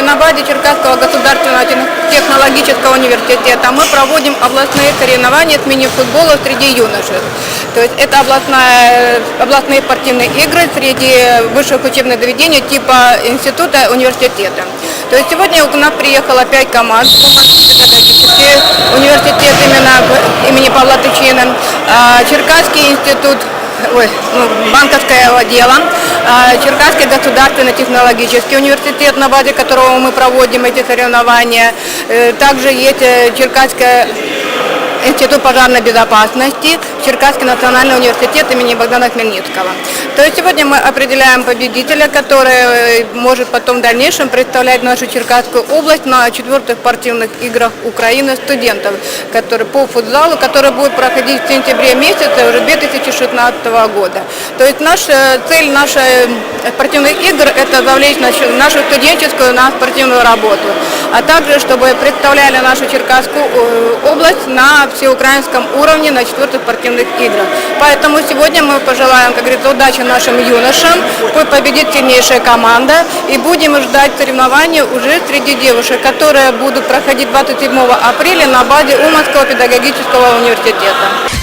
на базе Черкасского государственного технологического университета мы проводим областные соревнования с мини-футбола среди юношей. То есть это областная, областные спортивные игры среди высших учебных заведений типа института, университета. То есть сегодня у нас приехало пять команд, университет именно имени Павла Тычина, а, Черкасский институт ой, ну, банковского дела, Черкасский государственный технологический университет, на базе которого мы проводим эти соревнования. Э, Также есть э, Черкасская Институт пожарной безопасности, Черкасский национальный университет имени Богдана Хмельницкого. То есть сегодня мы определяем победителя, который э, может потом в дальнейшем представлять нашу Черкасскую область на четвертых спортивных играх Украины студентов, которые по футзалу, которые будут проходить в сентябре месяце уже 2016 года. То есть наша цель нашей э, спортивных игр – это завлечь нашу, студенческую на спортивную работу, а также чтобы представляли нашу Черкасскую э, область на всеукраинском уровне на четвертых спортивных играх. Поэтому сегодня мы пожелаем, как говорится, удачи нашим юношам, пусть победит сильнейшая команда и будем ждать соревнования уже среди девушек, которые будут проходить 27 апреля на базе Уманского педагогического университета.